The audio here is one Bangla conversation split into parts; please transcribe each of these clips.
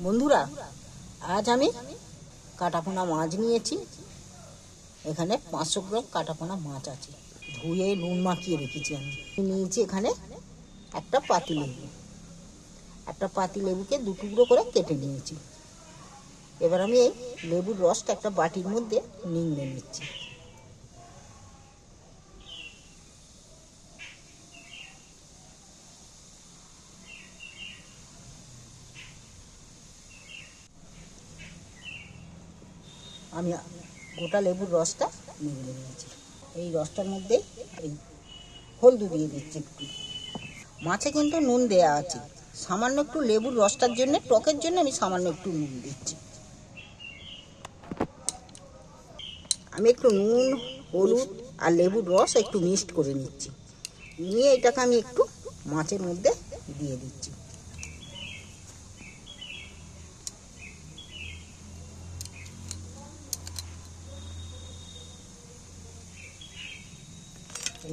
বন্ধুরা, আজ আমি কাটাপোনা মাছ নিয়েছি। এখানে পাঁচশো গ্রাম কাটাপোনা মাছ আছে। ধুয়ে নুন মাখিয়ে রেখেছি আমি। নিয়েছি এখানে একটা পাতি লেবু। একটা পাতি লেবুকে দু টুকরো করে কেটে নিয়েছি। এবার আমি এই লেবুর রসটা একটা বাটির মধ্যে নিংড়ে নিচ্ছি। আমি গোটা লেবুর রসটা নিংড়ে নিয়েছি। এই রসটার মধ্যে এই হলদু দিয়ে দিচ্ছি একটু। মাছে কিন্তু নুন দেয়া আছে। সামান্য একটু লেবুর রসটার জন্য, টকের জন্য আমি সামান্য একটু নুন দিচ্ছি। আমি একটু নুন, হলুদ আর লেবুর রস একটু মিক্সড করে নিচ্ছি। নিয়ে এটাকে আমি একটু মাছের মধ্যে দিয়ে দিচ্ছি।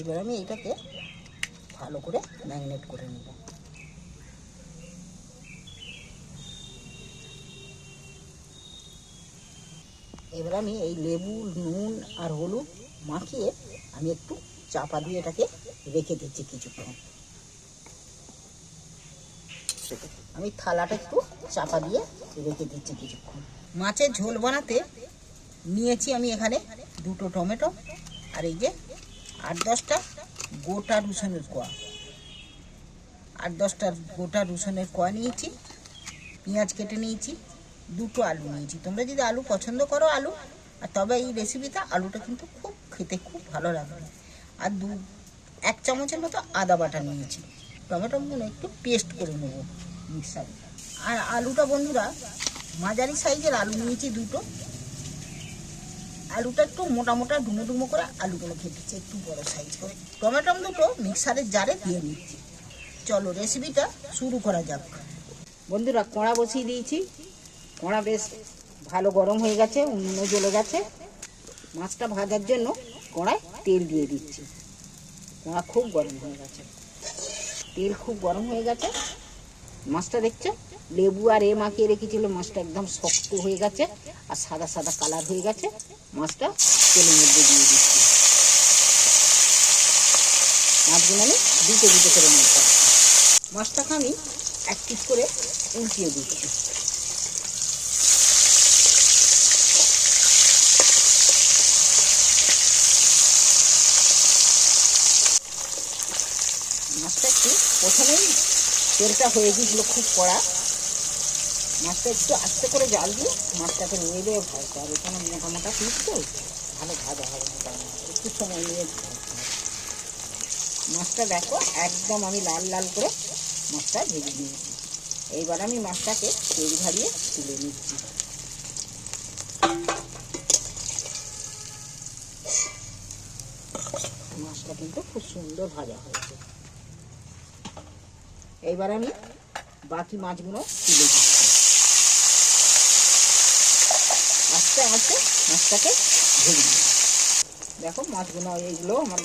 এইবার আমি এটাকে ভালো করে ম্যাগনেট করে নেব। এবার আমি এই লেবু, নুন আর হলুদ মাখিয়ে আমি একটু চাপা দিয়ে এটাকে রেখে দিচ্ছি কিছুক্ষণ। আমি থালাটা একটু চাপা দিয়ে রেখে দিচ্ছি কিছুক্ষণ। মাছের ঝোল বানাতে নিয়েছি আমি এখানে দুটো টমেটো আর এই যে আট দশটা গোটা রসুনের কোয়া। আট দশটা গোটা রসুনের কোয়া নিয়েছি, পেঁয়াজ কেটে নিয়েছি, দুটো আলু নিয়েছি। তোমরা যদি আলু পছন্দ করো আলু, আর তবে এই রেসিপিটা আলুটা কিন্তু খুব খেতে খুব ভালো লাগবে আর দু, এক চামচের মতো আদা বাটা নিয়েছি। টমেটোগুলো একটু পেস্ট করে নেব মিক্সারে আর আলুটা বন্ধুরা, মাঝারি সাইজের আলু নিয়েছি দুটো। আলুটা একটু মোটা মোটা, ডুমো ডুমো করে আলুগুলো কেটেছি একটু বড় সাইজ করে। টমেটো দুটো মিক্সারের জারে দিয়ে নিচ্ছি। চলো রেসিপিটা শুরু করা যাক। বন্ধুরা, কড়া বসিয়ে দিয়েছি। কড়া বেশ ভালো গরম হয়ে গেছে, উনুন জ্বলে গেছে। মাছটা ভাজার জন্য কড়ায় তেল দিয়ে দিচ্ছি। কড়া খুব গরম হয়ে গেছে। তেল খুব গরম হয়ে গেছে। মাছটা দেখছ? লেবু আর এ মাখিয়ে রেখেছিল, মাছটা একদম শক্ত হয়ে গেছে আর সাদা সাদা কালার হয়ে গেছে। মাছটা তেলের মধ্যে দিয়ে দিচ্ছি। মাছগুলো আমি দুটো দুটো করে মাছ মাছটাকে আমি এক পিস করে উল্টিয়ে দিচ্ছি। মাছটা একটু প্রথমেই তেলটা হয়ে গিয়েছিল খুব কড়া। মাছটা একটু আস্তে করে জাল দিয়ে মাছটাকে নিয়ে দিয়ে ভাজতে হবে কোনো মোটা মোটা পিস তো, ভালো ভাজা হবে মোটা মাছ একটু সময় নিয়ে মাছটা দেখো, একদম আমি লাল লাল করে মাছটা ভেজে নিয়েছি। এইবার আমি মাছটাকে তেল ঝারিয়ে তুলে নিচ্ছি। মাছটা কিন্তু খুব সুন্দর ভাজা হয়েছে। এইবার আমি বাকি মাছগুলো তুলে দিচ্ছি আস্তে আস্তে মাছটাকে ভেজে নিই। দেখো মাছগুলো, এইগুলো আমার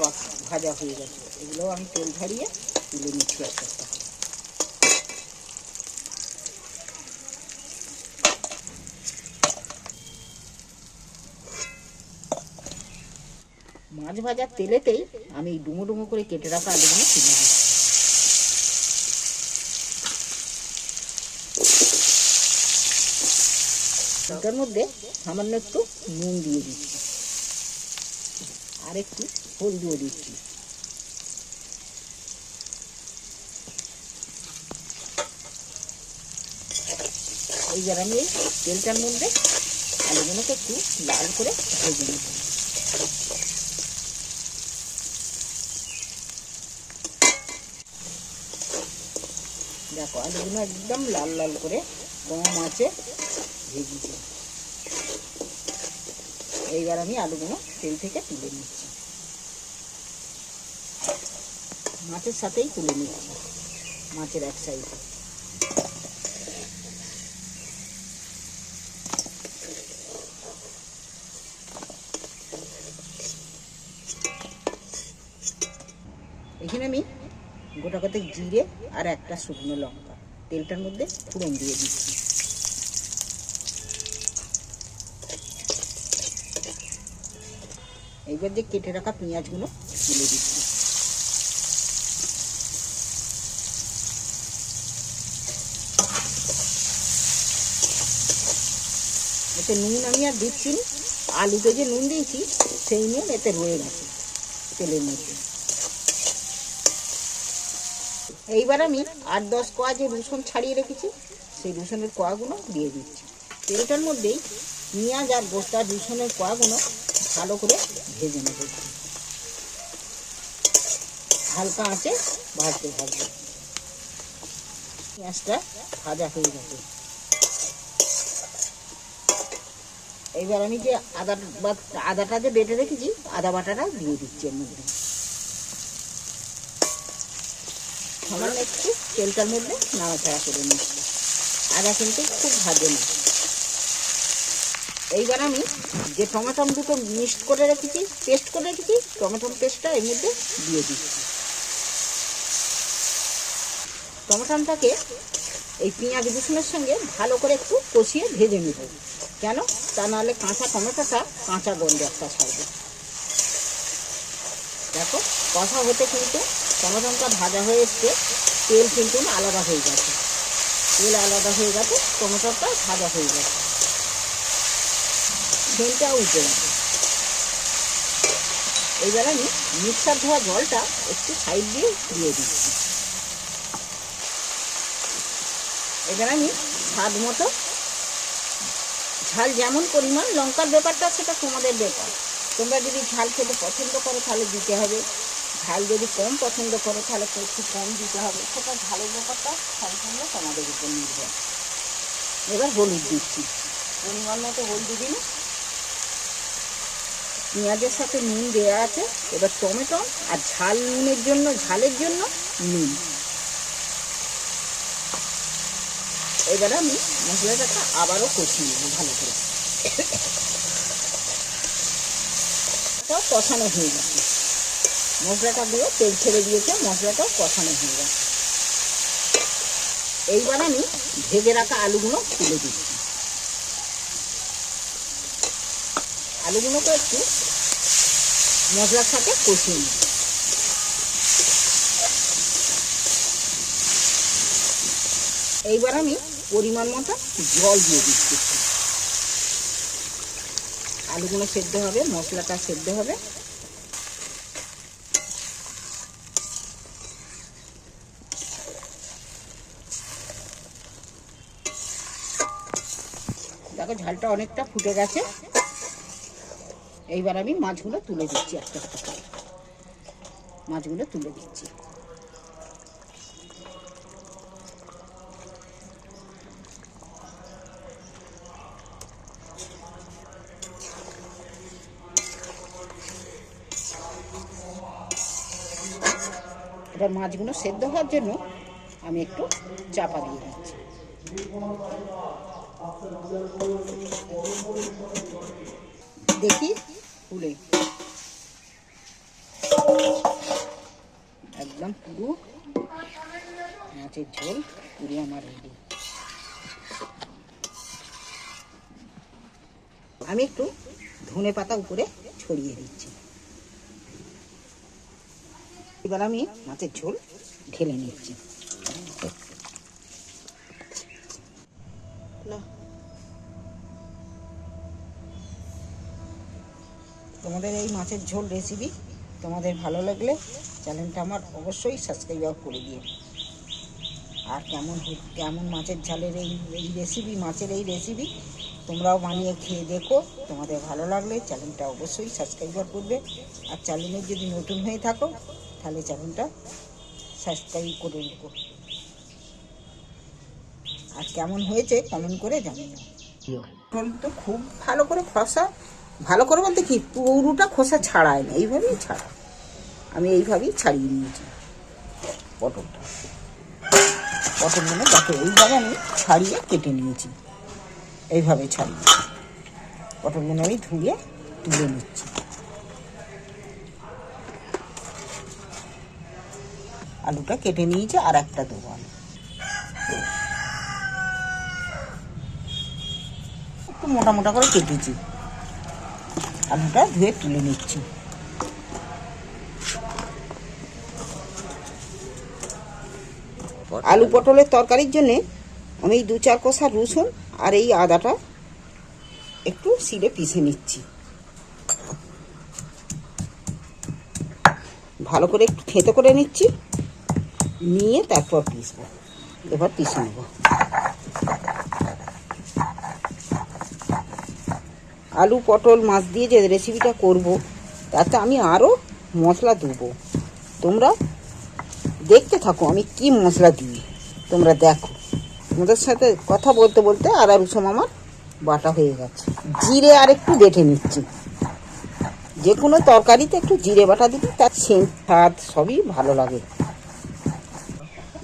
ভাজা হয়ে গেছে। এগুলো আমি তেল ঝারিয়ে তুলে নিচ্ছি একটা করে। মাছ ভাজার তেলেতেই আমি ডুমো ডুমো করে কেটে রাখা আলুগুলো তুলে দিচ্ছি ওটার মধ্যে সামান্য একটু নুন দিয়ে দিচ্ছি। আর একটু হলদিও দিচ্ছি। এইবার আমি তেলটার মধ্যে আলুগুলোকে একটু লাল করে ভেজে নেব। দেখো, আলুগুলো একদম লাল লাল করে কম আছে। ভেজেছি এইবার আমি আলুগুলো তেল থেকে তুলে নিচ্ছি। মাছের সাথেই তুলে নিচ্ছি, মাছের এক সাইডে। এখানে আমি গোটা কত জিরে আর একটা শুকনো লঙ্কা, তেলটার মধ্যে ফোড়ন দিয়ে দিচ্ছি। এইবার যে কেটে রাখা পেঁয়াজগুলো তুলে দিচ্ছি। এতে নুন আমি আর দিচ্ছি আলুতে যে নুন দিয়েছি, সেই নুন এতে রয়ে গেছে তেলের মধ্যে। এইবার আমি আট দশ কোয়া যে রসুন ছাড়িয়ে রেখেছি, সেই রসুনের কোয়াগুলো দিয়ে দিচ্ছি। তেলটার মধ্যেই পেঁয়াজ আর গোটা রসুনের কোয়াগুলো ভালো করে ভেজে নেব। হালকা আঁচে ভাজতে থাকবে পেঁয়াজটা ভাজা হয়ে গেছে। এইবার আমি যে আদা আদাটা যে বেটে রেখেছি, আদা বাটাটা দিয়ে দিচ্ছি এর মধ্যে। সামান্য একটু তেলটার মধ্যে নাড়াচাড়া করে নিচ্ছি। আদা কিন্তু খুব ভাজে না। এইবার আমি যে টমেটম দুটো মিক্সড করে রেখেছি পেস্ট করে রেখেছি টমেটম পেস্টটা এর মধ্যে দিয়ে দিচ্ছি। টমেটমটাকে এই পেঁয়াজ রসুনের সঙ্গে ভালো করে একটু কষিয়ে ভেজে নেব। কেন? তা নাহলে কাঁচা টমেটোটা কাঁচা গন্ধ একটা ছাড়বে। দেখো, কষা হতে কিন্তু টমেটোটা ভাজা হয়ে এসছে, তেল কিন্তু আলাদা হয়ে গেছে। তেল আলাদা হয়ে গেছে, টমেটোটা ভাজা হয়ে গেছে। তেলটা উঠে গেছে। এইবার আমি মিক্সার ধোয়া জলটা একটু সাইড দিয়ে দিয়ে দিচ্ছি। এবার আমি স্বাদ মতো ঝাল, যেমন পরিমাণ, লঙ্কার ব্যাপারটা সেটা তোমাদের ব্যাপার। তোমরা যদি ঝাল খেতে পছন্দ করো, তাহলে দিতে হবে। ঝাল যদি কম পছন্দ করো, তাহলে একটু কম দিতে হবে। সেটা ঝালের ব্যাপারটা সম্পূর্ণ তোমাদের উপর নির্ভর। এবার হলুদ দিচ্ছি। পরিমাণ মতো হলুদ দিন পেঁয়াজের সাথে নুন দেওয়া আছে, এবার টমেটো আর ঝাল নুনের জন্য, ঝালের জন্য নুন। এবার আমি মশলাটাকে আবারও কষিয়ে নেব ভালো করে। কষানো হয়ে গেছে। মশলাটা দিয়ে তেল ছেড়ে দিয়েছে, মশলাটাও কষানো হয়ে গেছে। এইবার আমি ভেজে রাখা আলুগুলো তুলে দিচ্ছি। আলুগুলোকে একটু মশলার সাথে কষিয়ে নিই। এইবার আমি পরিমাণ মতো জল দিয়ে দিচ্ছি। আলুগুলো সেদ্ধ হবে, মশলাটা সেদ্ধ হবে। দেখো ঝালটা অনেকটা ফুটে গেছে। এইবার আমি মাছগুলো তুলে দিচ্ছি একটা একটা করে। মাছগুলো তুলে দিচ্ছি। এবার মাছগুলো সেদ্ধ হওয়ার জন্য আমি একটু চাপা দিয়ে দিচ্ছি। দেখি ফুলে। একদম পুরো মাছের ঝোল, পুরো আমার রেডি আমি একটু ধনে পাতা উপরে ছড়িয়ে দিচ্ছি। এবার আমি মাছের ঝোল ঢেলে নিচ্ছি। তোমাদের এই মাছের ঝোল রেসিপি তোমাদের ভালো লাগলে চ্যানেলটা আমার অবশ্যই সাবস্ক্রাইব করে দিও। আর কেমন কেমন মাছের ঝালের এই এই রেসিপি মাছের এই রেসিপি তোমরাও বানিয়ে খেয়ে দেখো। তোমাদের ভালো লাগলে চ্যানেলটা অবশ্যই সাবস্ক্রাইব করবে। আর চ্যানেলে যদি নতুন হয়ে থাকো তাহলে চ্যানেলটা সাবস্ক্রাইব করে রেখো। আর কেমন হয়েছে কমেন্ট করে জানিও। তো খুব ভালো করে খোসা ভালো করে বলতে কি, পুরোটা খোসা ছাড়ায় না, এইভাবেই ছাড়া। আমি এইভাবেই ছাড়িয়ে নিয়েছি পটলটা। পটলগুলো দেখো, এইভাবে আমি ছাড়িয়ে কেটে নিয়েছি। এইভাবে ছাড়িয়ে পটলগুলো আমি ধুয়ে তুলে নিচ্ছি। আলুটা কেটে নিয়েছি আর একটা দেবো আমি। একটু মোটা মোটা করে কেটেছি। আলুটা ধুয়ে তুলে নিচ্ছি। আলু পটলের তরকারির জন্য আমি দু চার কষা রসুন আর এই আদাটা একটু সিলে পিষে নিচ্ছি। ভালো করে একটু থেঁতো করে নিচ্ছি নিয়ে তারপর পিসবো এবার পিষে নেব। আলু, পটল, মাছ দিয়ে যে রেসিপিটা করব, তাতে আমি আরও মশলা দেবো। তোমরা দেখতে থাকো আমি কি মশলা দিই। তোমরা দেখো। তোমাদের সাথে কথা বলতে বলতে আর আদা রসুন আমার বাটা হয়ে গেছে। জিরে আর একটু বেটে নিচ্ছি। যে কোনো তরকারিতে একটু জিরে বাটা দিলে তার সেন্ট স্বাদ, সবই ভালো লাগে।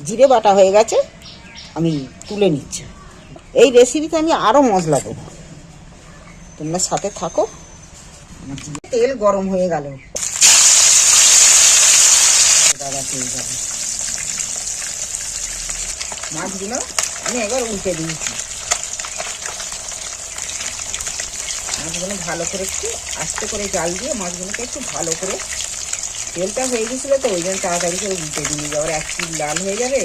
জিরে বাটা হয়ে গেছে, আমি তুলে নিচ্ছি। এই রেসিপিতে আমি আরও মশলা দেবো। তোমরা সাথে থাকো। তেল গরম হয়ে গেল। দাদা পেয়ে যাবে মাছগুলো আমি একবার উল্টে দিয়েছি। মাছগুলো ভালো করে একটু আস্তে করে জাল দিয়ে মাছগুলোকে একটু ভালো করে তেলটা হয়ে গেছিল তো, ওই জন্য তাড়াতাড়ি করে উল্টে দিই আবার এক পিঠ লাল হয়ে যাবে।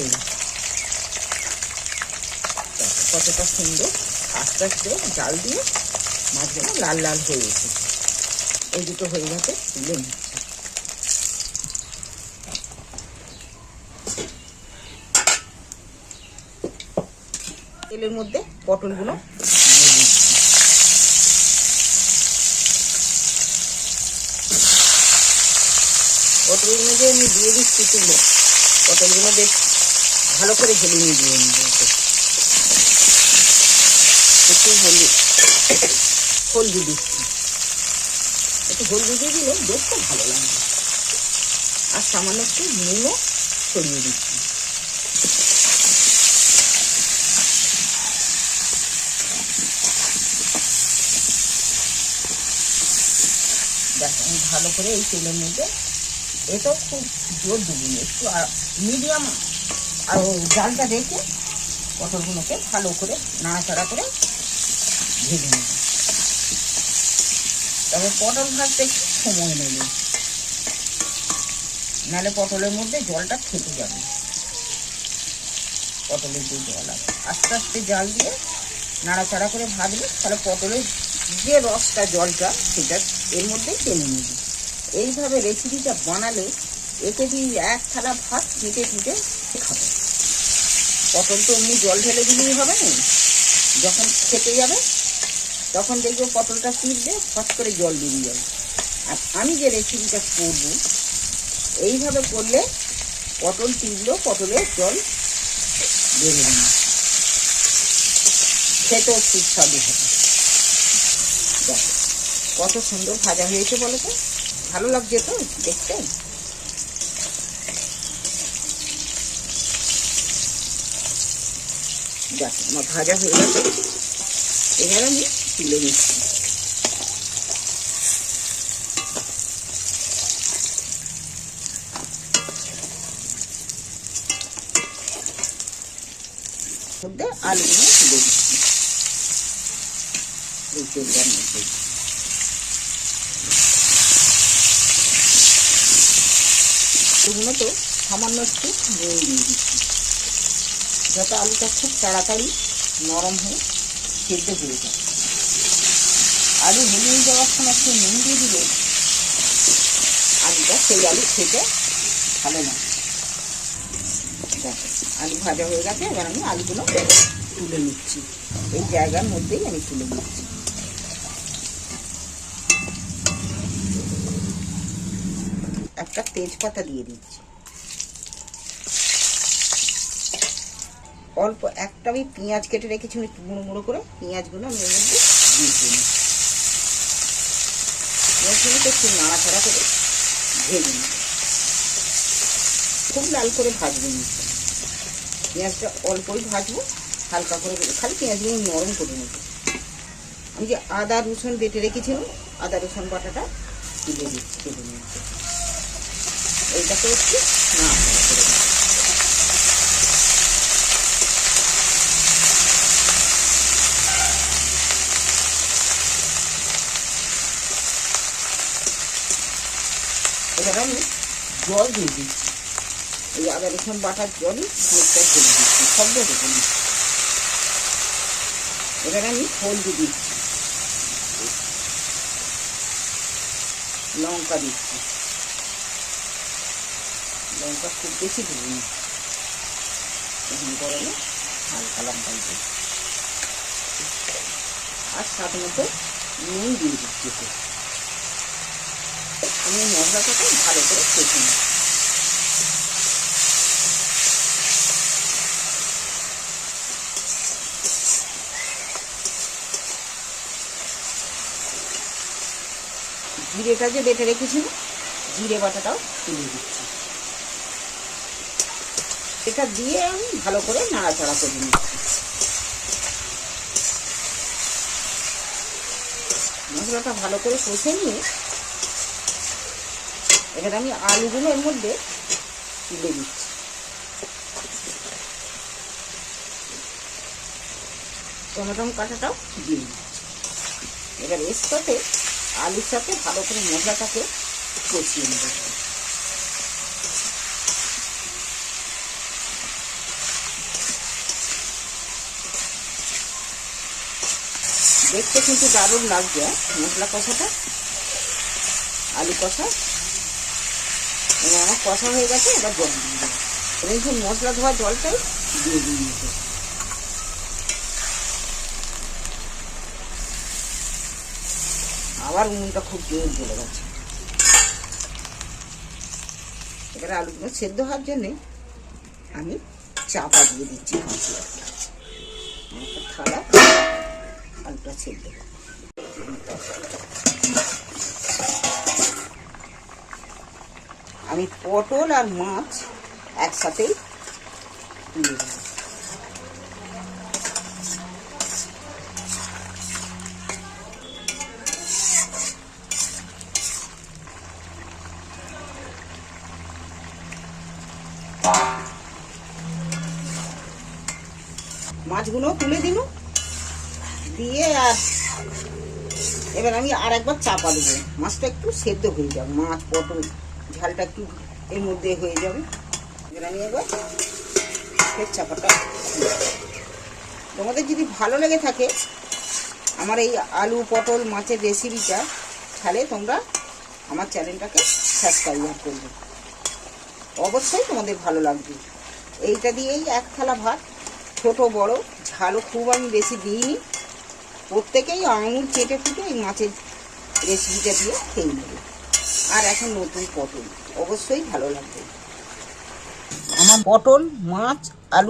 কতটা সুন্দর আস্তে আস্তে জাল দিয়ে মাছগুলো লাল লাল হয়ে এসেছে। এই দুটো হয়ে গেছে, তুলে তেলের মধ্যে পটলগুলো দিয়ে দিচ্ছি। পটলগুলো যে আমি দিয়ে দিচ্ছি তুলে পটলগুলো বেশ ভালো করে ঢেলে নিয়ে দিয়ে নিয়ে একটু হলুদ। হলদি দিচ্ছি। একটু হলদি দিয়ে দিলে দেখতে ভালো লাগবে আর সামান্য একটু নুনও ছড়িয়ে দিচ্ছি। ভালো করে এই তেলের মধ্যে এটাও খুব জোর দিবি একটু, আর মিডিয়াম আর জালটা রেখে পটলগুলোকে ভালো করে নাড়াচাড়া করে ভেজে নেব। তবে পটল ভাজতে একটু সময় নেবে। নাহলে পটলের মধ্যে জলটা থেকে যাবে। পটলের যে জল আছে, আস্তে আস্তে জাল দিয়ে নাড়াচাড়া করে ভাজলে তাহলে পটলের যে রসটা, জলটা, সেটা এর মধ্যেই টেনে নেবে। এইভাবে রেসিপিটা বানালে এতে দিয়ে এক থালা ভাত কেটে কেটে খাবে? পটল তো এমনি জল ঢেলে দিলেই হবে না। যখন খেতে যাবে তখন দেখবে পটলটা টিপবে ফট করে জল বেরিয়ে যাবে আর আমি যে রেসিপিটা করব, এইভাবে করলে পটল টিপলেও পটলের জল বেরোবে না খেতেও সুস্বাদু হবে। দেখো, কত সুন্দর ভাজা হয়েছে বলো তো? ভালো লাগছে তো দেখতে? দেখো, আমার ভাজা হয়ে গেছে। এবার আমি তুলে নিচ্ছি মধ্যে আলুগুলো তুলে দিচ্ছি সামান্য একটু নুন দিয়ে দিচ্ছি। যাতে আলুটা খুব তাড়াতাড়ি নরম হয়ে সেদ্ধ হয়ে যায়। আলু ভেঙে যাওয়ার সময় একটু নুন দিয়ে দিলে আলুটা সেই আলু খেতে ভালো না। আলু ভাজা হয়ে গেছে, এবার আমি আলুগুলো তুলে নিচ্ছি। এই জায়গার মধ্যেই আমি তুলে নিচ্ছি। একটা তেজপাতা দিয়ে দিচ্ছি। অল্প একটা আমি পেঁয়াজ কেটে রেখেছি গুঁড়ো গুঁড়ো করে পেঁয়াজগুলো আমি এর মধ্যে দিয়ে দিই পেঁয়াজগুলোকে একটু নাড়াচাড়া করে ভেজে নিই। খুব লাল করে ভাজবো নি। পেঁয়াজটা অল্পই ভাজবো, হালকা করে খালি পেঁয়াজগুলো নরম করে নেব। আমি যে আদা, রসুন বেটে রেখেছিলাম, আদা, রসুন বাটাটা তুলে দিচ্ছি। তুলে নিচ্ছি এইটাকে একটু নাড়াচাড়া করে এবার আমি জল দিয়ে দিচ্ছি। এই আদা রসুন বাটার জলই খানিকটা ঢেলে দিচ্ছি। সব না এবার আমি হলদি দিচ্ছি। লঙ্কা দিচ্ছি। লঙ্কা খুব বেশি দেবো না। এখন গরমে হালকা লঙ্কা দিচ্ছি। আর স্বাদ মতো নুন দিয়ে দিচ্ছি। আমি মশলাটাকে ভালো করে কষে নিই। জিরেটা যে বেটে রেখেছিল জিরে বাটাটাও তুলে দিচ্ছি। এটা দিয়ে আমি ভালো করে নাড়াচাড়া করে নিচ্ছি। মশলাটা ভালো করে কষে নিয়ে এখানে আমি আলুগুলো এর মধ্যে তুলে দিচ্ছি। টমেটো কাঁটাটাও দিয়ে দিচ্ছি। এবার এর সাথে আলুর সাথে ভালো করে মশলাটাকে কষিয়ে নেব। দেখতে কিন্তু দারুণ হ্যাঁ, মশলা কষাটা আলু কষা। এবার আমার কষা হয়ে গেছে, এবার জল দিয়ে দেবো এবার এই মশলা ধোয়া জলটাই দিয়ে দিয়ে দিতে আবার উনুনটা খুব জোর জ্বলে গেছে। এবারে আলুগুলো সেদ্ধ হওয়ার জন্যে আমি চাপা দিয়ে দিচ্ছি হাঁচি একটা থালা, আলুটা সেদ্ধ। আমি পটল আর মাছ একসাথেই মাছগুলো তুলে দিল দিয়ে আর এবার আমি আর একবার চাপা দেবো। মাছটা একটু সেদ্ধ হয়ে যাবে, মাছ, পটল ঝালটা একটু এর মধ্যে হয়ে যাবে। আমি এবার ফের চাপাটা তোমাদের যদি ভালো লেগে থাকে, আমার এই আলু পটল মাছের রেসিপিটা তাহলে তোমরা আমার চ্যানেলটাকে সাবস্ক্রাইব করবে। অবশ্যই তোমাদের ভালো লাগবে। এইটা দিয়েই এক থালা ভাত, ছোট, বড়, ঝালও খুব আমি বেশি দিইনি। প্রত্যেকেই আঙুল চেটে ফুটে এই মাছের রেসিপিটা দিয়ে খেয়ে নেবে। আর এখন নতুন পটল। অবশ্যই ভালো লাগবে। আমার পটল মাছ আলু